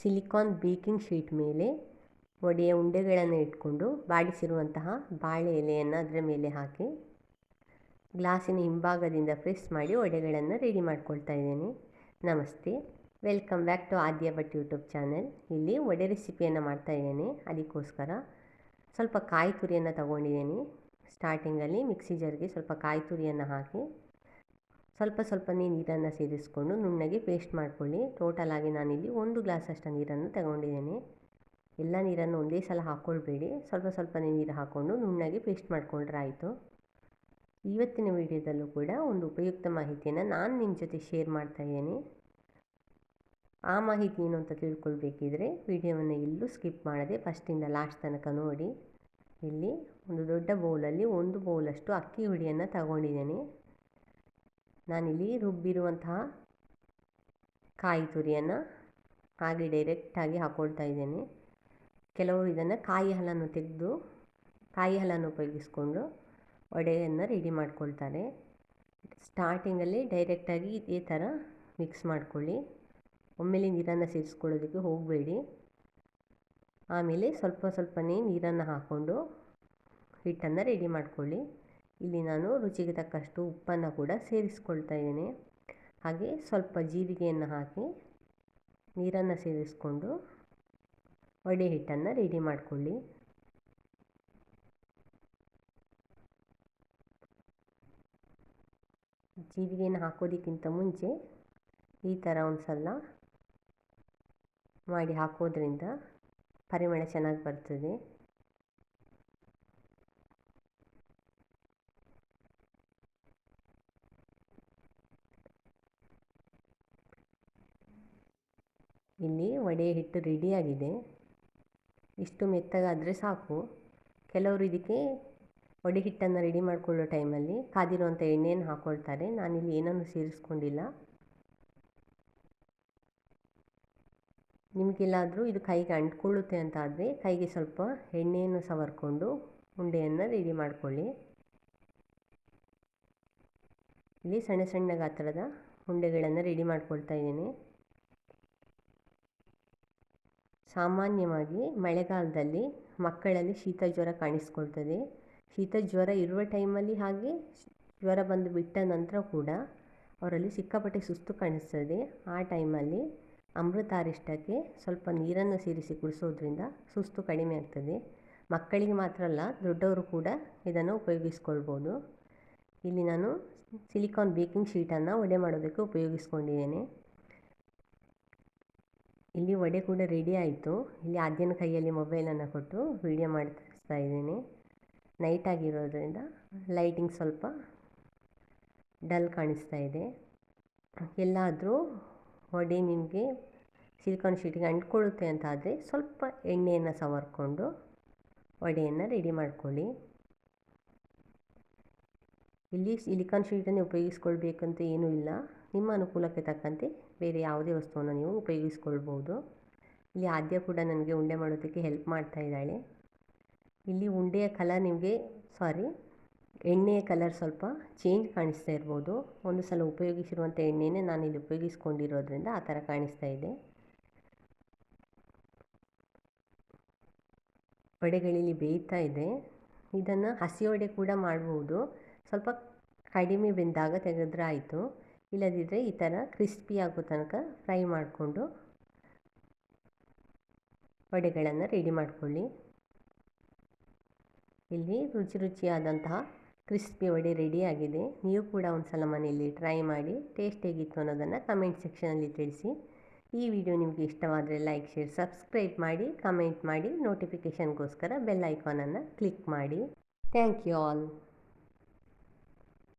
Silicon baking sheet ಮೇಲೆ ವಡೆಯ ಉಂಡೆಗಳನ್ನು ಇಟ್ಕೊಂಡು ಬಾಡಿಸಿರುವಂತಹ ಬಾಳೆ ಎಲೆಯನ್ನು ಅದರ ಮೇಲೆ ಹಾಕಿ ಗ್ಲಾಸಿನ ಹಿಂಭಾಗದಿಂದ ಪ್ರೆಸ್ ಮಾಡಿ ವಡೆಗಳನ್ನು ರೆಡಿ ಮಾಡ್ಕೊಳ್ತಾ ಇದ್ದೀನಿ. ನಮಸ್ತೆ. Welcome back to Aadya Bhat YouTube channel. ಇಲ್ಲಿ ವಡೆ ರೆಸಿಪಿಯನ್ನು ಮಾಡ್ತಾ ಇದ್ದೀನಿ. ಅದಕ್ಕೋಸ್ಕರ ಸ್ವಲ್ಪ ಕಾಯಿ ತುರಿಯನ್ನು ತಗೊಂಡಿದ್ದೀನಿ. ಸ್ಟಾರ್ಟಿಂಗಲ್ಲಿ ಮಿಕ್ಸಿ ಜರ್ಗೆ ಸ್ವಲ್ಪ ಕಾಯಿ ತುರಿಯನ್ನು ಹಾಕಿ ಸ್ವಲ್ಪ ಸ್ವಲ್ಪನೇ ನೀರನ್ನು ಸೇರಿಸ್ಕೊಂಡು ನುಣ್ಣಗೆ ಪೇಸ್ಟ್ ಮಾಡ್ಕೊಳ್ಳಿ. ಟೋಟಲಾಗಿ ನಾನಿಲ್ಲಿ ಒಂದು ಗ್ಲಾಸಷ್ಟು ನೀರನ್ನು ತಗೊಂಡಿದ್ದೀನಿ. ಎಲ್ಲ ನೀರನ್ನು ಒಂದೇ ಸಲ ಹಾಕ್ಕೊಳ್ಬೇಡಿ. ಸ್ವಲ್ಪ ಸ್ವಲ್ಪನೇ ನೀರು ಹಾಕ್ಕೊಂಡು ನುಣ್ಣಗೆ ಪೇಸ್ಟ್ ಮಾಡಿಕೊಂಡ್ರೆ ಆಯಿತು. ಇವತ್ತಿನ ವಿಡಿಯೋದಲ್ಲೂ ಕೂಡ ಒಂದು ಉಪಯುಕ್ತ ಮಾಹಿತಿಯನ್ನು ನಾನು ನಿಮ್ಮ ಜೊತೆ ಶೇರ್ ಮಾಡ್ತಾ ಇದ್ದೀನಿ. ಆ ಮಾಹಿತಿ ಏನು ಅಂತ ತಿಳ್ಕೊಳ್ಬೇಕಿದ್ರೆ ವಿಡಿಯೋವನ್ನು ಎಲ್ಲೂ ಸ್ಕಿಪ್ ಮಾಡದೆ ಫಸ್ಟಿಂದ ಲಾಸ್ಟ್ ತನಕ ನೋಡಿ. ಇಲ್ಲಿ ಒಂದು ದೊಡ್ಡ ಬೌಲಲ್ಲಿ ಒಂದು ಬೌಲಷ್ಟು ಅಕ್ಕಿ ಹುಡಿಯನ್ನು ತಗೊಂಡಿದ್ದೀನಿ. ನಾನಿಲ್ಲಿ ರುಬ್ಬಿರುವಂತಹ ಕಾಯಿ ತುರಿಯನ್ನು ಹಾಗೆ ಡೈರೆಕ್ಟಾಗಿ ಹಾಕ್ಕೊಳ್ತಾ ಇದ್ದೇನೆ. ಕೆಲವರು ಇದನ್ನು ಕಾಯಿ ಹಾಲನ್ನು ತೆಗೆದು, ಕಾಯಿ ಹಾಲನ್ನು ಉಪಯೋಗಿಸ್ಕೊಂಡು ವಡೆಯನ್ನು ರೆಡಿ ಮಾಡ್ಕೊಳ್ತಾರೆ. ಸ್ಟಾರ್ಟಿಂಗಲ್ಲಿ ಡೈರೆಕ್ಟಾಗಿ ಇದೇ ಥರ ಮಿಕ್ಸ್ ಮಾಡ್ಕೊಳ್ಳಿ. ಒಮ್ಮೆಲೆ ನೀರನ್ನು ಸೇರಿಸ್ಕೊಳ್ಳೋದಕ್ಕೆ ಹೋಗಬೇಡಿ. ಆಮೇಲೆ ಸ್ವಲ್ಪ ಸ್ವಲ್ಪನೇ ನೀರನ್ನು ಹಾಕ್ಕೊಂಡು ಹಿಟ್ಟನ್ನು ರೆಡಿ ಮಾಡ್ಕೊಳ್ಳಿ. ಇಲ್ಲಿ ನಾನು ರುಚಿಗೆ ತಕ್ಕಷ್ಟು ಉಪ್ಪನ್ನು ಕೂಡ ಸೇರಿಸ್ಕೊಳ್ತಾ ಇದ್ದೇನೆ. ಹಾಗೆ ಸ್ವಲ್ಪ ಜೀರಿಗೆಯನ್ನು ಹಾಕಿ ನೀರನ್ನು ಸೇರಿಸ್ಕೊಂಡು ವಡೆ ಹಿಟ್ಟನ್ನು ರೆಡಿ ಮಾಡಿಕೊಳ್ಳಿ. ಜೀರಿಗೆಯನ್ನು ಹಾಕೋದಕ್ಕಿಂತ ಮುಂಚೆ ಈ ಥರ ಒಂದು ಸಲ ಮಾಡಿ ಹಾಕೋದ್ರಿಂದ ಪರಿಮಳ ಚೆನ್ನಾಗಿ ಬರ್ತದೆ. ಇಲ್ಲಿ ವಡೆ ಹಿಟ್ಟು ರೆಡಿಯಾಗಿದೆ ಇಷ್ಟು ಮೆತ್ತಗಾದರೆ ಸಾಕು. ಕೆಲವರು ಇದಕ್ಕೆ ವಡೆ ಹಿಟ್ಟನ್ನು ರೆಡಿ ಮಾಡಿಕೊಳ್ಳೋ ಟೈಮಲ್ಲಿ ಕಾದಿರುವಂಥ ಎಣ್ಣೆಯನ್ನು ಹಾಕ್ಕೊಳ್ತಾರೆ ನಾನಿಲ್ಲಿ ಏನನ್ನು ಸೇರಿಸ್ಕೊಂಡಿಲ್ಲ. ನಿಮಗೆಲ್ಲಾದರೂ ಇದು ಕೈಗೆ ಅಂಟ್ಕೊಳ್ಳುತ್ತೆ ಅಂತ ಆದರೆ ಕೈಗೆ ಸ್ವಲ್ಪ ಎಣ್ಣೆಯನ್ನು ಸವರ್ಕೊಂಡು ಉಂಡೆಯನ್ನು ರೆಡಿ ಮಾಡಿಕೊಳ್ಳಿ. ಇಲ್ಲಿ ಸಣ್ಣ ಸಣ್ಣ ಗಾತ್ರದ ಉಂಡೆಗಳನ್ನು ರೆಡಿ ಮಾಡ್ಕೊಳ್ತಾ ಇದ್ದೀನಿ. ಸಾಮಾನ್ಯವಾಗಿ ಮಳೆಗಾಲದಲ್ಲಿ ಮಕ್ಕಳಲ್ಲಿ ಶೀತ ಜ್ವರ ಕಾಣಿಸ್ಕೊಳ್ತದೆ. ಶೀತ ಜ್ವರ ಇರುವ ಟೈಮಲ್ಲಿ ಹಾಗೆ ಜ್ವರ ಬಂದು ಬಿಟ್ಟ ನಂತರ ಕೂಡ ಅವರಲ್ಲಿ ಸಿಕ್ಕಾಪಟ್ಟೆ ಸುಸ್ತು ಕಾಣಿಸ್ತದೆ. ಆ ಟೈಮಲ್ಲಿ ಅಮೃತಾರಿಷ್ಟಕ್ಕೆ ಸ್ವಲ್ಪ ನೀರನ್ನು ಸೇರಿಸಿ ಕುಡಿಸೋದ್ರಿಂದ ಸುಸ್ತು ಕಡಿಮೆ ಆಗ್ತದೆ. ಮಕ್ಕಳಿಗೆ ಮಾತ್ರ ಅಲ್ಲ, ದೊಡ್ಡವರು ಕೂಡ ಇದನ್ನು ಉಪಯೋಗಿಸ್ಕೊಳ್ಬೋದು. ಇಲ್ಲಿ ನಾನು ಸಿಲಿಕಾನ್ ಬೇಕಿಂಗ್ ಶೀಟನ್ನು ಒಡೆ ಮಾಡೋದಕ್ಕೆ ಉಪಯೋಗಿಸ್ಕೊಂಡಿದ್ದೇನೆ. ಇಲ್ಲಿ ವಡೆ ಕೂಡ ರೆಡಿ ಆಯಿತು. ಇಲ್ಲಿ ಆದ್ಯನ ಕೈಯಲ್ಲಿ ಮೊಬೈಲನ್ನು ಕೊಟ್ಟು ವೀಡಿಯೋ ಮಾಡ್ತಾ ಇದ್ದೀನಿ. ನೈಟ್ ಆಗಿರೋದ್ರಿಂದ ಲೈಟಿಂಗ್ ಸ್ವಲ್ಪ ಡಲ್ ಕಾಣಿಸ್ತಾ ಇದೆ. ಎಲ್ಲಾದರೂ ವಡೆ ನಿಮಗೆ ಸಿಲಿಕಾನ್ ಶೀಟಿಗೆ ಅಂಟ್ಕೊಳ್ಳುತ್ತೆ ಅಂತ ಆದರೆ ಸ್ವಲ್ಪ ಎಣ್ಣೆಯನ್ನು ಸವರ್ಕೊಂಡು ವಡೆಯನ್ನು ರೆಡಿ ಮಾಡ್ಕೊಳ್ಳಿ. ಇಲ್ಲಿ ಸಿಲಿಕಾನ್ ಶೀಟನ್ನು ಉಪಯೋಗಿಸ್ಕೊಳ್ಬೇಕಂತ ಏನೂ ಇಲ್ಲ. ನಿಮ್ಮ ಅನುಕೂಲಕ್ಕೆ ತಕ್ಕಂತೆ ಬೇರೆ ಯಾವುದೇ ವಸ್ತುವನ್ನು ನೀವು ಉಪಯೋಗಿಸ್ಕೊಳ್ಬೋದು. ಇಲ್ಲಿ ಆದ್ಯ ಕೂಡ ನನಗೆ ಉಂಡೆ ಮಾಡೋದಕ್ಕೆ ಹೆಲ್ಪ್ ಮಾಡ್ತಾ ಇದ್ದಾಳೆ. ಇಲ್ಲಿ ಉಂಡೆಯ ಕಲರ್ ನಿಮಗೆ ಸಾರಿ ಎಣ್ಣೆಯ ಕಲರ್ ಸ್ವಲ್ಪ ಚೇಂಜ್ ಕಾಣಿಸ್ತಾ ಇರ್ಬೋದು. ಒಂದು ಸಲ ಉಪಯೋಗಿಸಿರುವಂಥ ಎಣ್ಣೆನೇ ಇಲ್ಲಿ ಉಪಯೋಗಿಸ್ಕೊಂಡಿರೋದ್ರಿಂದ ಆ ಥರ ಕಾಣಿಸ್ತಾ ಇದೆ. ವಡೆಗಳಿಲ್ಲಿ ಬೇಯ್ತಾ ಇದೆ. ಇದನ್ನು ಹಸಿ ಒಡೆ ಕೂಡ ಮಾಡ್ಬೋದು. ಸ್ವಲ್ಪ ಕಡಿಮೆ ಬೆಂದಾಗ ತೆಗೆದ್ರೆ ಆಯಿತು. ಇಲ್ಲದಿದ್ದರೆ ಈ ಥರ ಕ್ರಿಸ್ಪಿ ಆಗೋ ತನಕ ಫ್ರೈ ಮಾಡಿಕೊಂಡು ವಡೆಗಳನ್ನು ರೆಡಿ ಮಾಡಿಕೊಳ್ಳಿ. ಇಲ್ಲಿ ರುಚಿ ರುಚಿಯಾದಂತಹ ಕ್ರಿಸ್ಪಿ ವಡೆ ರೆಡಿಯಾಗಿದೆ ನೀವು ಕೂಡ ಒಂದು ಸಲ ಮನೆಯಲ್ಲಿ ಟ್ರೈ ಮಾಡಿ ಟೇಸ್ಟ್ ಹೇಗಿತ್ತು ಅನ್ನೋದನ್ನು ಕಮೆಂಟ್ ಸೆಕ್ಷನಲ್ಲಿ ತಿಳಿಸಿ. ಈ ವಿಡಿಯೋ ನಿಮಗೆ ಇಷ್ಟವಾದರೆ ಲೈಕ್ ಶೇರ್ ಸಬ್ಸ್ಕ್ರೈಬ್ ಮಾಡಿ ಕಮೆಂಟ್ ಮಾಡಿ ನೋಟಿಫಿಕೇಷನ್ಗೋಸ್ಕರ ಬೆಲ್ ಐಕಾನನ್ನು ಕ್ಲಿಕ್ ಮಾಡಿ. Thank you all